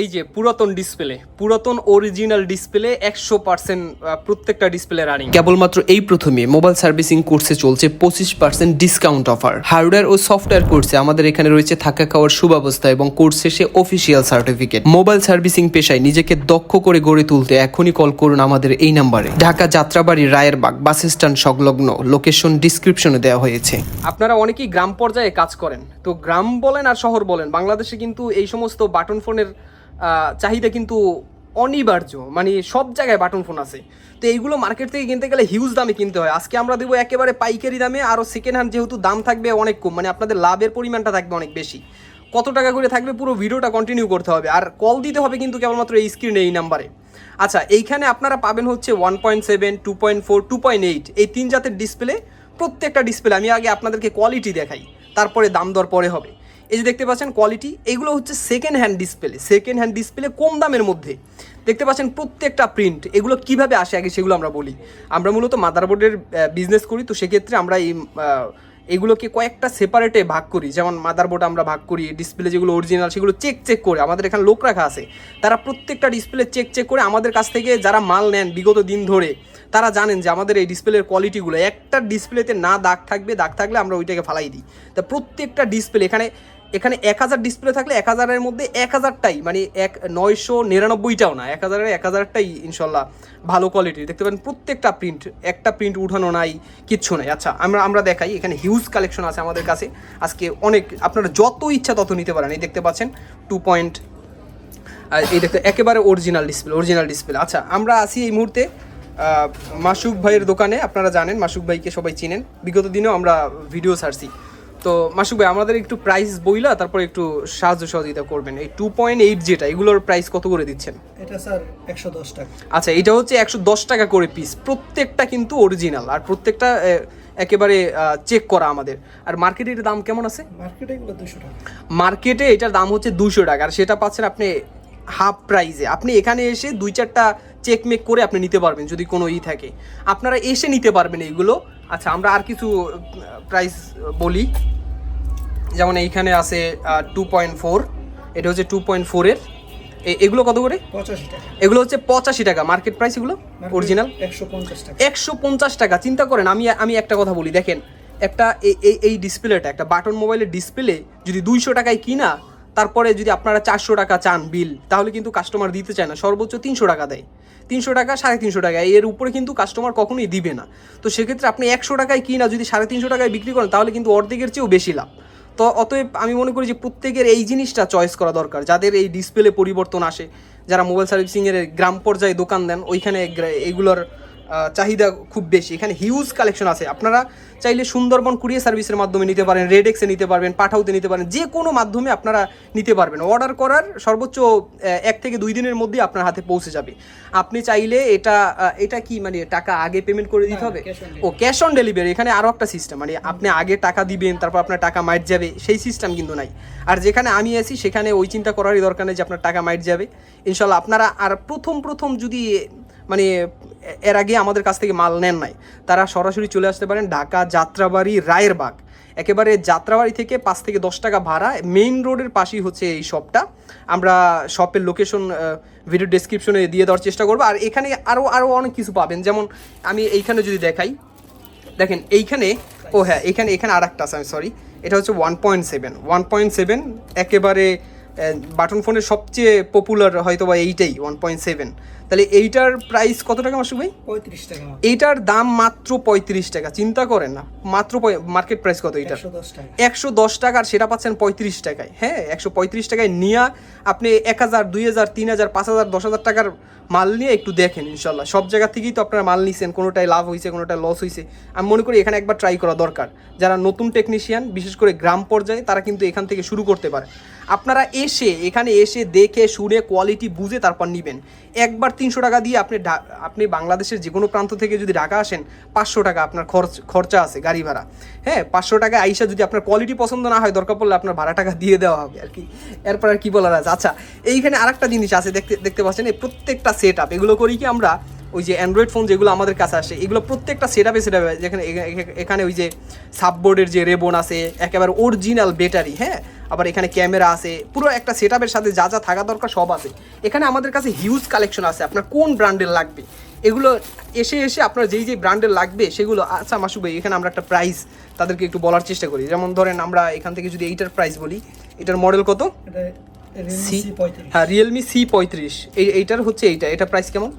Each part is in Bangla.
এই যে পুরাতন ডিসপ্লে পুরাতন অরিজিনাল ডিসপ্লে একশো পার্সেন্ট প্রত্যেকটা ডিসপ্লে রানিং কেবলমাত্র এই প্রথমে মোবাইল সার্ভিসিং কোর্সে চলছে পঁচিশ পার্সেন্ট ডিসকাউন্ট অফার হার্ডওয়্যার ও সফটওয়্যার কোর্সে আমাদের এখানে রয়েছে থাকা খাওয়ার সুব্যবস্থা এবং কোর্স শেষে অফিসিয়াল সার্টিফিকেট মোবাইল সার্ভিসিং পেশায় নিজেকে দক্ষ করে গড়ে তুলতে এখনই কল করুন আমাদের এই নাম্বারে। ঢাকা যাত্রাবাড়ি রায়েরবাগ বাস স্ট্যান্ড সংলগ্ন। লোকেশন ডিসক্রিপশনে দেওয়া হয়েছে। আপনারা অনেকেই গ্রাম পর্যায়ে কাজ করেন। তো গ্রাম বলেন আর শহর বলেন বাংলাদেশে কিন্তু এই সমস্ত বাটন ফোনের চাহিদা কিন্তু অনিবার্য। মানে সব জায়গায় বাটন ফোন আছে। তো এইগুলো মার্কেট থেকে কিনতে গেলে হিউজ দামে কিনতে হয়। আজকে আমরা দেবো একেবারে পাইকারি দামে আরও সেকেন্ড হ্যান্ড যেহেতু দাম থাকবে অনেক কম মানে আপনাদের লাভের পরিমাণটা থাকবে অনেক বেশি। কত টাকা করে থাকবে পুরো ভিডিওটা কন্টিনিউ করতে হবে। আর কল দিতে হবে কিন্তু কেবলমাত্র এই স্ক্রিনে এই নাম্বারে আচ্ছা এইখানে আপনারা পাবেন হচ্ছে one point seven two point four two point eight এই তিন জাতের ডিসপ্লে প্রত্যেকটা ডিসপ্লে আমি আগে আপনাদেরকে কোয়ালিটি দেখাই। তারপরে দাম দর পরে হবে। এই যে দেখতে পাচ্ছেন কোয়ালিটি এগুলো হচ্ছে second hand display second hand display কম দামের মধ্যে। দেখতে পাচ্ছেন প্রত্যেকটা প্রিন্ট এগুলো কীভাবে আসে আগে সেগুলো আমরা বলি। আমরা মূলত মাদারবোর্ডের বিজনেস করি, তো সেক্ষেত্রে আমরা এই এগুলোকে কয়েকটা সেপারেটে ভাগ করি। যেমন মাদারবোর্ড আমরা ভাগ করি ডিসপ্লে যেগুলো অরিজিনাল সেগুলো চেক চেক করে। আমাদের এখানে লোক রাখা আছে। তারা প্রত্যেকটা ডিসপ্লে চেক চেক করে আমাদের কাছ থেকে যারা মাল নেন বিগত দিন ধরে তারা জানেন যে আমাদের এই ডিসপ্লের কোয়ালিটিগুলো একটা ডিসপ্লেতে না দাগ থাকবে, দাগ থাকলে আমরা ওইটাকে ফালাই দিই। তা প্রত্যেকটা ডিসপ্লে এখানে এখানে এক হাজার ডিসপ্লে থাকলে এক হাজারের মধ্যে এক হাজারটাই মানে এক নয়শো নিরানব্বইটাও না, এক হাজারের, এক হাজারটাই ইনশাল্লাহ ভালো কোয়ালিটির দেখতে পারেন প্রত্যেকটা প্রিন্ট একটা প্রিন্ট উঠানো নাই, কিচ্ছু নাই। আচ্ছা আমরা আমরা দেখাই, এখানে হিউজ কালেকশন আছে আমাদের কাছে। আজকে অনেক, আপনারা যত ইচ্ছা তত নিতে পারেন। এই দেখতে পাচ্ছেন টু পয়েন্ট এই দেখতে, একেবারে অরিজিনাল ডিসপ্লে অরিজিনাল ডিসপ্লে আচ্ছা আমরা আছি এই মুহূর্তে। মাসুক ভাইয়ের দোকানে আপনারা জানেন মাসুক ভাইকে সবাই চিনেন। বিগত দিনেও আমরা ভিডিও ছাড়ছি। তো মাসুক ভাই আমাদের একটু প্রাইস বইলা তারপর একটু সাহায্য সহযোগিতা করবেন। এই টু পয়েন্ট এইট যেটা এগুলোর প্রাইস কত করে দিচ্ছেন? এটা স্যার একশো দশ টাকা। আচ্ছা এটা হচ্ছে একশো দশ টাকা করে পিস প্রত্যেকটা কিন্তু অরিজিনাল আর প্রত্যেকটা একেবারে চেক করা আমাদের। আর মার্কেটে এটার দাম কেমন আছে? মার্কেটে এগুলো দুশো টাকা। মার্কেটে এটার দাম হচ্ছে দুশো টাকা আর সেটা পাচ্ছেন আপনি হাফ প্রাইজে আপনি এখানে এসে দুই চারটা চেকমেক করে আপনি নিতে পারবেন যদি কোনো ই থাকে। আপনারা এসে নিতে পারবেন এইগুলো আচ্ছা আমরা আর কিছু প্রাইস বলি। যেমন এইখানে আছে টু পয়েন্ট ফোর এটা হচ্ছে টু পয়েন্ট ফোরের এগুলো কত করে? পঁচাশি টাকা। এগুলো হচ্ছে পঁচাশি টাকা। মার্কেট প্রাইস এগুলো? অরিজিনাল একশো পঞ্চাশ টাকা। একশো পঞ্চাশ টাকা। চিন্তা করেন আমি আমি একটা কথা বলি। দেখেন একটা এই- এই এই ডিসপ্লেটা একটা বাটন মোবাইলের ডিসপ্লে যদি দুইশো টাকায় কিনা তারপরে যদি আপনারা চারশো টাকা চান বিল তাহলে কিন্তু কাস্টমার দিতে চায় না। সর্বোচ্চ তিনশো টাকা দেয়। তিনশো টাকা সাড়ে তিনশো টাকা। এর উপরে কিন্তু কাস্টমার কখনোই দিবে না। তো সেক্ষেত্রে আপনি একশো টাকায় কিনা যদি সাড়ে তিনশো টাকায় বিক্রি করেন তাহলে কিন্তু অর্ধেকের চেয়েও বেশি লাভ। তো অতএব আমি মনে করি যে প্রত্যেকের এই জিনিসটা চয়েস করা দরকার। যাদের এই ডিসপ্লে পরিবর্তন আসে যারা মোবাইল সার্ভিসিংয়ের গ্রাম পর্যায়ে দোকান দেন ওইখানে আহ, চাহিদা খুব বেশি। এখানে হিউজ কালেকশন আছে। আপনারা চাইলে সুন্দরবন কুরিয়ার সার্ভিসের মাধ্যমে নিতে পারেন রেডেক্সে নিতে পারবেন পাঠাউতে নিতে পারেন যে কোনো মাধ্যমে আপনারা নিতে পারবেন। অর্ডার করার সর্বোচ্চ এক থেকে দুই দিনের মধ্যেই আপনার হাতে পৌঁছে যাবে। আপনি চাইলে এটা এটা কি মানে টাকা আগে পেমেন্ট করে দিতে হবে? ও ক্যাশ অন ডেলিভারি এখানে আরও একটা সিস্টেম মানে আপনি আগে টাকা দিবেন তারপর আপনার টাকা মাইট যাবে সেই সিস্টেম কিন্তু নাই। আর যেখানে আমি আছি সেখানে ওই চিন্তা করারই দরকার নেই যে আপনার টাকা মাইট যাবে। ইনশাল্লাহ আপনারা আর প্রথম প্রথম যদি মানে এর আগে আমাদের কাছ থেকে মাল নেন নাই। তারা সরাসরি চলে আসতে পারেন ঢাকা যাত্রাবাড়ি রায়েরবাগ। একেবারে যাত্রাবাড়ি থেকে পাঁচ থেকে দশ টাকা ভাড়া। মেইন রোডের পাশেই হচ্ছে এই শপটা। আমরা শপের লোকেশন ভিডিও ডেসক্রিপশনে দিয়ে দেওয়ার চেষ্টা করব। আর এখানে আরও আরও অনেক কিছু পাবেন। যেমন আমি এইখানে যদি দেখাই, দেখেন এইখানে, ও হ্যাঁ এখানে এখানে আর একটা আছে, আমি সরি এটা হচ্ছে one point seven one point seven একেবারে বাটন ফোনের সবচেয়ে পপুলার হয়তো বা এইটাই ওয়ান পয়েন্ট সেভেন তাহলে এইটার প্রাইস কত টাকা মাসুক ভাই? পঁয়ত্রিশ টাকা। এইটার দাম মাত্র পঁয়ত্রিশ টাকা চিন্তা করেন না। মাত্র মার্কেট প্রাইস কত এইটার? একশো দশ টাকা। টাকার সেটা পাচ্ছেন পঁয়ত্রিশ টাকায়। হ্যাঁ একশো পঁয়ত্রিশ টাকায় নিয়ে আপনি এক হাজার দুই হাজার তিন হাজার পাঁচ হাজার দশ হাজার টাকার মাল নিয়ে একটু দেখেন ইনশাল্লাহ সব জায়গা থেকেই তো আপনারা মাল নিছেন কোনোটায় লাভ হয়েছে কোনোটায় লস হয়েছে আমি মনে করি এখানে একবার ট্রাই করা দরকার। যারা নতুন টেকনিশিয়ান বিশেষ করে গ্রাম পর্যায়ে তারা কিন্তু এখান থেকে শুরু করতে পারে। আপনারা এসে, এখানে এসে দেখে, শুনে কোয়ালিটি বুঝে তারপর নেবেন। একবার তিনশো টাকা দিয়ে আপনি আপনি বাংলাদেশের যে কোনো প্রান্ত থেকে যদি ঢাকা আসেন, পাঁচশো টাকা আপনার খরচ, খরচা আছে গাড়ি ভাড়া। হ্যাঁ পাঁচশো টাকা আইসা যদি আপনার কোয়ালিটি পছন্দ না হয়, দরকার পড়লে আপনার ভাড়া টাকা দিয়ে দেওয়া হবে আর কি। এরপর আর কি বলার আছে? আচ্ছা এইখানে আরেকটা জিনিস আছে, দেখতে দেখতে পাচ্ছেন, এই প্রত্যেকটা সেট আপ এগুলো করি কি আমরা ওই যে অ্যান্ড্রয়েড ফোন যেগুলো আমাদের কাছে আসে এগুলো প্রত্যেকটা সেট আপে সেটআপে যেখানে এখা- এখা- এখানে ওই যে সাববোর্ডের যে রেবন আছে একেবারে অরিজিনাল ব্যাটারি হ্যাঁ? আবার এখানে ক্যামেরা আছে পুরো একটা সেটআপের সাথে যা যা থাকা দরকার সব আছে। এখানে আমাদের কাছে হিউজ কালেকশন আছে আপনার কোন ব্র্যান্ডের লাগবে? এগুলো এসে এসে আপনার যেই যেই ব্র্যান্ডের লাগবে সেগুলো আচ্ছা মাসুক ভাই এখানে আমরা একটা প্রাইস তাদেরকে একটু বলার চেষ্টা করি। যেমন ধরেন আমরা এখান থেকে যদি এইটার প্রাইস বলি এটার মডেল কত? সি হ্যাঁ রিয়েলমি সি পঁয়ত্রিশ। এই এইটার হচ্ছে এইটা। এটা প্রাইস কেমন?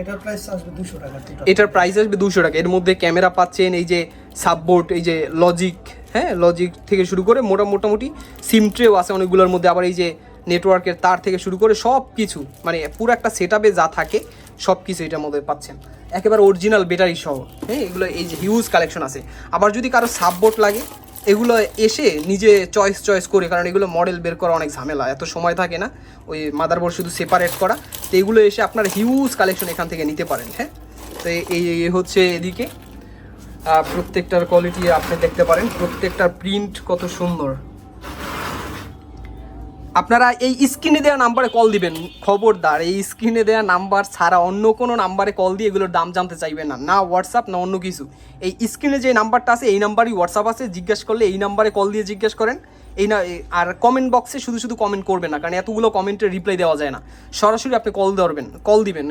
এটার প্রাইস আসবে দুশো টাকা এর মধ্যে ক্যামেরা পাচ্ছেন এই যে সাববোর্ড এই যে লজিক হ্যাঁ লজিক থেকে শুরু করে মোটা, মোটামুটি সিম ট্রেও আছে অনেকগুলোর মধ্যে। আবার এই যে নেটওয়ার্কের তার থেকে শুরু করে সব কিছু মানে পুরো একটা সেট যা থাকে সব কিছু এটার মধ্যে পাচ্ছেন। একেবারে অরিজিনাল ব্যাটারি সহ হ্যাঁ এগুলো এই যে হিউজ কালেকশন আছে। আবার যদি কারও সাববোর্ড লাগে এগুলো এসে নিজে চয়েস চয়েস করে, কারণ এগুলো মডেল বের করা অনেক ঝামেলা, এত সময় থাকে না। ওই মাদারবোর্ড শুধু সেপারেট করা। তো এগুলো এসে আপনার হিউজ কালেকশন এখান থেকে নিতে পারেন হ্যাঁ? তো এই- হচ্ছে এদিকে। প্রত্যেকটার কোয়ালিটি আপনি দেখতে পারেন। প্রত্যেকটার প্রিন্ট কত সুন্দর। আপনারা এই স্ক্রিনে দেওয়া নাম্বারে কল দিবেন। খবরদার, এই স্ক্রিনে দেওয়া নাম্বার ছাড়া অন্য কোনো নাম্বারে কল দিয়ে এগুলোর দাম জানতে চাইবেন না। না হোয়াটসঅ্যাপ না অন্য কিছু। এই স্ক্রিনে যে নাম্বারটা আছে, এই নাম্বারই হোয়াটসঅ্যাপ আছে। জিজ্ঞেস করলে এই নাম্বারে কল দিয়ে জিজ্ঞেস করেন। এই না আর কমেন্ট বক্সে শুধু শুধু কমেন্ট করবেন না, কারণ এতগুলো কমেন্টের রিপ্লাই দেওয়া যায় না। সরাসরি আপনি কল ধরবেন কল দিবেন।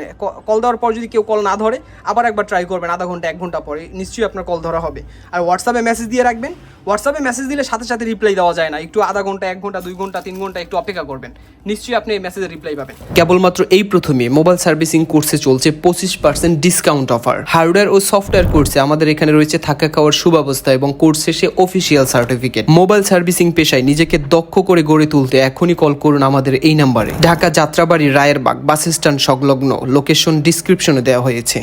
কল দেওয়ার পর যদি কেউ কল না ধরে, আবার একবার ট্রাই করবেন, আধা ঘণ্টা, এক ঘণ্টা পরে, নিশ্চয়ই আপনার কল ধরা হবে। আর হোয়াটসঅ্যাপে মেসেজ দিয়ে রাখবেন। হোয়াটসঅ্যাপে মেসেজ দিলে সাথে সাথে রিপ্লাই দেওয়া যায় না। একটু আধা ঘণ্টা, এক ঘণ্টা, দুই ঘণ্টা, তিন ঘণ্টা একটু অপেক্ষা করবেন। নিশ্চয়ই আপনি এই মেসেজের রিপ্লাই পাবেন। কেবলমাত্র এই প্রথমে মোবাইল সার্ভিসিং কোর্সে চলছে পঁচিশ পার্সেন্ট ডিসকাউন্ট অফার হার্ডওয়্যার ও সফটওয়্যার কোর্সে আমাদের এখানে রয়েছে থাকা খাওয়ার সুব্যবস্থা এবং কোর্স শেষে অফিসিয়াল সার্টিফিকেট মোবাইল সার্ভিসিং পেশায় নিজেকে দক্ষ করে গড়ে তুলতে এখনই কল করুন আমাদের এই নাম্বারে ঢাকা যাত্রাবাড়ি, রায়েরবাগ, বাস স্ট্যান্ড সংলগ্ন। লোকেশন ডিসক্রিপশনে দেওয়া হয়েছে।